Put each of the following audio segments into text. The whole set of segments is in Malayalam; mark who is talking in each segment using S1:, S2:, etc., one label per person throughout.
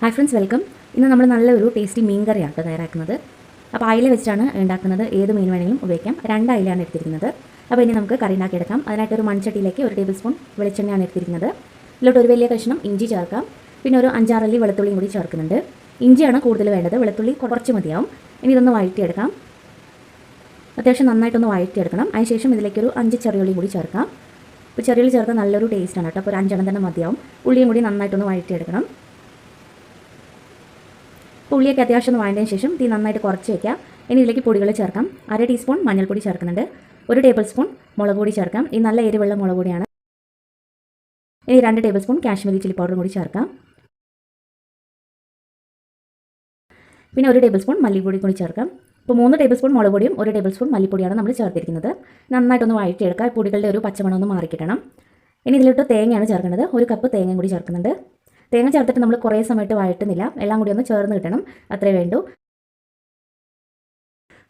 S1: ഹായ് ഫ്രണ്ട്സ് വെൽക്കം ഇന്ന് നമ്മൾ നല്ലൊരു ടേസ്റ്റി മീൻ കറിയാണ് തയ്യാറാക്കുന്നത്. അപ്പോൾ അയില വെച്ചിട്ടാണ് ഉണ്ടാക്കുന്നത്. ഏത് മീൻ വേണമെങ്കിലും ഉപയോഗിക്കാം. രണ്ട് അയിലാണ് എടുത്തിരിക്കുന്നത്. അപ്പോൾ ഇനി നമുക്ക് കറി ഉണ്ടാക്കിയെടുക്കാം. അതിനായിട്ട് ഒരു മൺചട്ടിയിലേക്ക് ഒരു ടേബിൾ സ്പൂൺ വെളിച്ചെണ്ണയാണ് എടുത്തിരിക്കുന്നത്. ഇതിലോട്ട് ഒരു വലിയ കഷ്ണം ഇഞ്ചി ചേർക്കാം. പിന്നെ ഒരു അഞ്ചാറല്ലി വെളുത്തുള്ളിയും കൂടി ചേർക്കുന്നുണ്ട്. ഇഞ്ചിയാണ് കൂടുതൽ വേണ്ടത്. വെളുത്തുള്ളി കുറച്ച് മതിയാവും. ഇനി ഇതൊന്ന് വഴറ്റിയെടുക്കാം. അത്യാവശ്യം നന്നായിട്ടൊന്ന് വഴറ്റിയെടുക്കണം. അതിനുശേഷം ഇതിലേക്കൊരു അഞ്ച് ചെറിയുള്ളിയും കൂടി ചേർക്കാം. ഇപ്പോൾ ചെറിയുള്ളി ചേർത്താൽ നല്ലൊരു ടേസ്റ്റാണ് കേട്ടോ. അപ്പോൾ ഒരു അഞ്ചെണ്ണം തന്നെ മതിയാവും. ഉള്ളിയും കൂടി നന്നായിട്ടൊന്ന് വഴറ്റിയെടുക്കണം. ഉള്ളിയൊക്കെ അത്യാവശ്യം ഒന്ന് വാങ്ങിയതിന് ശേഷം തീ നന്നായിട്ട് കുറച്ച് വയ്ക്കാം ഇനി ഇതിലേക്ക് പൊടികൾ ചേർക്കാം. അര ടീസ്പൂൺ മഞ്ഞൾപ്പൊടി ചേർക്കുന്നുണ്ട്. ഒരു ടേബിൾ സ്പൂൺ മുളക് പൊടി ചേർക്കാം. ഈ നല്ല എരിവുള്ള മുളക് പൊടിയാണ്. ഇനി രണ്ട് ടേബിൾ സ്പൂൺ കാശ്മീരി ചില്ലി പൗഡറും കൂടി ചേർക്കാം. പിന്നെ ഒരു ടേബിൾ സ്പൂൺ മല്ലിപ്പൊടി കൂടി ചേർക്കാം. ഇപ്പോൾ മൂന്ന് ടേബിൾ സ്പൂൺ മുളക് പൊടിയും ഒരു ടേബിൾ സ്പൂൺ മല്ലിപ്പൊടിയാണ് നമ്മൾ ചേർത്തിരിക്കുന്നത്. നന്നായിട്ടൊന്ന് വഴറ്റിയെടുക്കുക പൊടികളുടെ ഒരു പച്ചമണം ഒന്ന് മാറിക്കിട്ടണം. ഇനി ഇതിലിട്ട് തേങ്ങയാണ് ചേർക്കുന്നത്. ഒരു കപ്പ് തേങ്ങയും കൂടി ചേർക്കുന്നുണ്ട്. തേങ്ങ ചേർത്തിട്ട് നമ്മൾ കുറേ സമയത്ത് വഴറ്റുന്നില്ല. എല്ലാം കൂടി ഒന്ന് ചേർന്ന് കിട്ടണം. അത്രേ വേണ്ടൂ.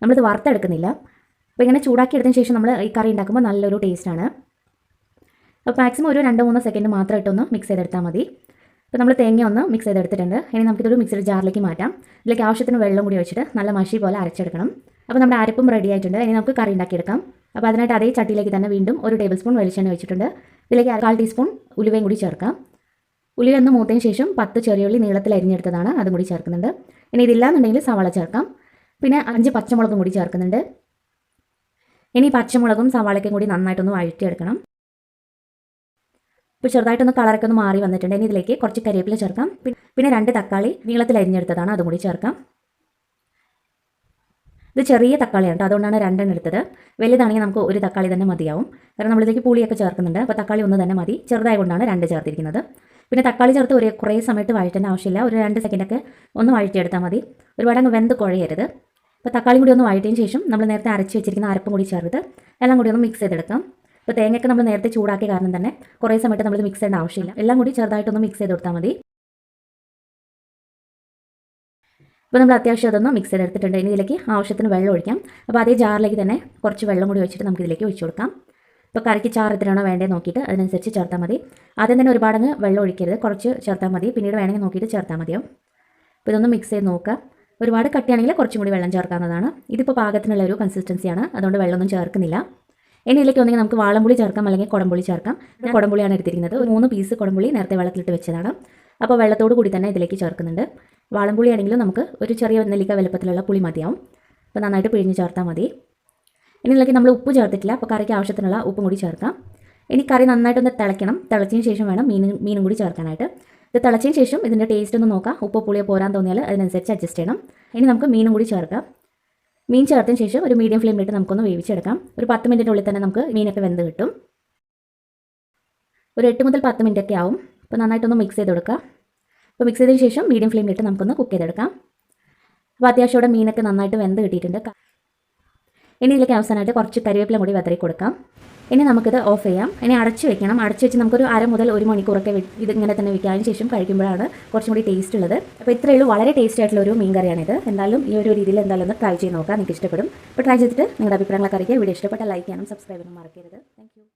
S1: നമ്മളിത് വറുത്തെടുക്കുന്നില്ല. അപ്പോൾ ഇങ്ങനെ ചൂടാക്കി എടുത്തതിന് ശേഷം നമ്മൾ ഈ കറി ഉണ്ടാക്കുമ്പോൾ നല്ലൊരു ടേസ്റ്റാണ് അപ്പോൾ മാക്സിമം ഒരു രണ്ടോ മൂന്നോ സെക്കൻഡ് മാത്രം ഇട്ടൊന്ന് മിക്സ് ചെയ്തെടുത്താൽ മതി. അപ്പോൾ നമ്മൾ തേങ്ങ ഒന്ന് മിക്സ് ചെയ്തെടുത്തിട്ടുണ്ട്. ഇനി നമുക്കിതൊരു മിക്സഡ് ജാറിലേക്ക് മാറ്റാം. ഇതിലേക്ക് ആവശ്യത്തിന് വെള്ളം കൂടി വെച്ചിട്ട് നല്ല മഷി പോലെ അരച്ചെടുക്കണം. അപ്പോൾ നമ്മുടെ അരപ്പും റെഡി ആയിട്ടുണ്ട്. ഇനി നമുക്ക് കറി ഉണ്ടാക്കിയെടുക്കാം. അപ്പോൾ അതിനായിട്ട് അതേ ചട്ടിയിലേക്ക് തന്നെ വീണ്ടും ഒരു ടേബിൾ സ്പൂൺ വെളിച്ചെണ്ണ വെച്ചിട്ടുണ്ട് ഇതിലേക്ക് കാൽ ടീസ്പൂൺ ഉലുവയും കൂടി ചേർക്കാം. ഉള്ളി ഒന്ന് മൂത്തതിന് ശേഷം പത്ത് ചെറിയുള്ളി നീളത്തിൽ അരിഞ്ഞെടുത്തതാണ് അതും കൂടി ചേർക്കുന്നുണ്ട്. ഇനി ഇതില്ലാന്നുണ്ടെങ്കിൽ സവാള ചേർക്കാം. പിന്നെ അഞ്ച് പച്ചമുളകും കൂടി ചേർക്കുന്നുണ്ട്. ഇനി പച്ചമുളകും സവാളയ്ക്കും കൂടി നന്നായിട്ടൊന്ന് വഴറ്റിയെടുക്കണം. ഇപ്പോൾ ചെറുതായിട്ടൊന്ന് കളറൊക്കെ ഒന്ന് മാറി വന്നിട്ടുണ്ട്. ഇനി ഇതിലേക്ക് കുറച്ച് കരിവേപ്പില ചേർക്കാം. പിന്നെ രണ്ട് തക്കാളി നീളത്തിൽ അരിഞ്ഞെടുത്തതാണ് അതും കൂടി ചേർക്കാം. ഇത് ചെറിയ തക്കാളിയാണ് കേട്ടോ അതുകൊണ്ടാണ് രണ്ടെണ്ണം എടുത്തത്. വലുതാണെങ്കിൽ നമുക്ക് ഒരു തക്കാളി തന്നെ മതിയാവും. കാരണം നമ്മളിതിലേക്ക് പുളിയൊക്കെ ചേർക്കുന്നുണ്ട്. അപ്പോൾ തക്കാളി ഒന്ന് തന്നെ മതി. ചെറുതായതുകൊണ്ടാണ് രണ്ട് ചേർത്തിരിക്കുന്നത്. പിന്നെ തക്കാളി ചേർത്ത് ഒരു കുറേ സമയത്ത് വഴറ്റേണ്ട ആവശ്യമില്ല. ഒരു രണ്ട് സെക്കൻഡൊക്കെ ഒന്ന് വഴറ്റിയെടുത്താൽ മതി. ഒരുപാട് അങ്ങ് വെന്ത് കുഴയരുത്. അപ്പോൾ തക്കാളി കൂടി ഒന്ന് വഴറ്റിയതിന് ശേഷം നമ്മൾ നേരത്തെ അരച്ച് വെച്ചിരിക്കുന്ന അരപ്പും കൂടി ചേർത്ത് എല്ലാം കൂടി ഒന്ന് മിക്സ് ചെയ്തെടുക്കാം. ഇപ്പോൾ തേങ്ങയൊക്കെ നമ്മൾ നേരത്തെ ചൂടാക്കിയ കാരണം തന്നെ കുറേ സമയത്ത് നമ്മൾ മിക്സ് ചെയ്യേണ്ട ആവശ്യമില്ല. എല്ലാം കൂടി ചെറുതായിട്ടൊന്ന് മിക്സ് ചെയ്ത് കൊടുത്താൽ മതി. ഇപ്പോൾ നമ്മൾ അത്യാവശ്യം അതൊന്ന് മിക്സ് ചെയ്തെടുത്തിട്ടുണ്ട്. ഇനി ഇതിലേക്ക് ആവശ്യത്തിന് വെള്ളം ഒഴിക്കാം. അപ്പോൾ അതേ ജാറിലേക്ക് തന്നെ കുറച്ച് വെള്ളം കൂടി ഒഴിച്ചിട്ട് നമുക്ക് ഇതിലേക്ക് ഒഴിച്ചു കൊടുക്കാം. ഇപ്പോൾ കറിക്ക് ചാറ് എത്രയാണോ വേണ്ടത് നോക്കിയിട്ട് അതിനനുസരിച്ച് ചേർത്താൽ മതി. ആദ്യം തന്നെ ഒരുപാടങ്ങ് വെള്ളം ഒഴിക്കരുത്. കുറച്ച് ചേർത്താൽ മതി. പിന്നീട് വേണമെങ്കിൽ നോക്കിയിട്ട് ചേർത്താൽ മതിയോ. അപ്പോൾ ഇതൊന്ന് മിക്സ് ചെയ്ത് നോക്കുക. ഒരുപാട് കട്ടിയാണെങ്കിൽ കുറച്ചും കൂടി വെള്ളം ചേർക്കാവുന്നതാണ്. ഇതിപ്പോൾ പാകത്തിനുള്ള ഒരു കൺസിസ്റ്റൻസിയാണ് അതുകൊണ്ട് വെള്ളമൊന്നും ചേർക്കുന്നില്ല. ഇനി ഇതിലേക്ക് ഒന്നെങ്കിൽ നമുക്ക് വാളംപുളി ചേർക്കാം അല്ലെങ്കിൽ കുടംപുളി ചേർക്കാം. കുടംപുളിയാണ് എടുത്തിരിക്കുന്നത്. മൂന്ന് പീസ് കുടംപുളി നേരത്തെ വെള്ളത്തിലിട്ട് വെച്ചതാണ്. അപ്പോൾ വെള്ളത്തോട് കൂടി തന്നെ ഇതിലേക്ക് ചേർക്കുന്നുണ്ട്. വാളംപുളി ആണെങ്കിലും നമുക്ക് ഒരു ചെറിയ നെല്ലിക്ക വലുപ്പത്തിലുള്ള പുളി മതിയാവും. അപ്പോൾ നന്നായിട്ട് പിഴിഞ്ഞ് ചേർത്താൽ മതി. ഇനി നമ്മൾ ഉപ്പ് ചേർത്തിട്ടില്ല. അപ്പോൾ കറിക്ക് ആവശ്യത്തിനുള്ള ഉപ്പും കൂടി ചേർക്കാം. ഇനി കറി നന്നായിട്ടൊന്ന് തിളയ്ക്കണം. തിളച്ചതിന് ശേഷം വേണം മീൻ മീനും കൂടി ചേർക്കാനായിട്ട്. ഇത് തിളച്ചതിന് ശേഷം ഇതിന്റെ ടേസ്റ്റ് ഒന്ന് നോക്കാം. ഉപ്പ് പുളിയോ പോരാൻ തോന്നിയാൽ അതിനനുസരിച്ച് അഡ്ജസ്റ്റ് ചെയ്യണം. ഇനി നമുക്ക് മീനും കൂടി ചേർക്കാം. മീൻ ചേർത്തതിന് ശേഷം ഒരു മീഡിയം ഫ്ലെയിമിലിട്ട് നമുക്കൊന്ന് വേവിച്ചെടുക്കാം. ഒരു പത്ത് മിനിറ്റിനുള്ളിൽ തന്നെ നമുക്ക് മീനൊക്കെ വെന്ത് കിട്ടും. ഒരു എട്ട് മുതൽ പത്ത് മിനിറ്റ് ഒക്കെ ആവും. അപ്പോൾ നന്നായിട്ടൊന്ന് മിക്സ് ചെയ്ത് കൊടുക്കുക അപ്പോൾ മിക്സ് ചെയ്തതിന് ശേഷം മീഡിയം ഫ്ലെയിമിലിട്ട് നമുക്കൊന്ന് കുക്ക് ചെയ്തെടുക്കാം. അപ്പോൾ അത്യാവശ്യം ഇവിടെ മീനൊക്കെ നന്നായിട്ട് വെന്ത് കിട്ടിയിട്ടുണ്ട്. ഇനി ഇതിലേക്ക് അവസാനമായിട്ട് കുറച്ച് കരിവേപ്പില കൂടി വെതറി കൊടുക്കാം. ഇനി നമുക്കിത് ഓഫ് ചെയ്യാം. ഇനി അടച്ച് വെക്കണം. അടച്ച് വെച്ച് നമുക്കൊരു അര മുതൽ ഒരു മണിക്കൂറൊക്കെ ഇത് ഇങ്ങനെ തന്നെ അതിന് ശേഷം കഴിക്കുമ്പോഴാണ് കുറച്ചും കൂടി ടേസ്റ്റ് ഉള്ളത്. അപ്പോൾ ഇത്രയേ ഉള്ളൂ. വളരെ ടേസ്റ്റ് ആയിട്ടുള്ള ഒരു മീൻ കറിയാണിത്. എന്തായാലും ഈ ഒരു രീതിയിൽ എന്തായാലും ഒന്ന് ട്രൈ ചെയ്ത് നോക്കാം. നിങ്ങൾക്ക് ഇഷ്ടപ്പെടും. അപ്പോൾ ട്രൈ ചെയ്തിട്ട് നിങ്ങളുടെ അഭിപ്രായങ്ങളൊക്കെ അറിയിക്കുക. വീഡിയോ ഇഷ്ടപ്പെട്ട ലൈക്ക് ചെയ്യാനും സബ്സ്ക്രൈബ് ചെയ്യാനും മറക്കരുത്. താങ്ക്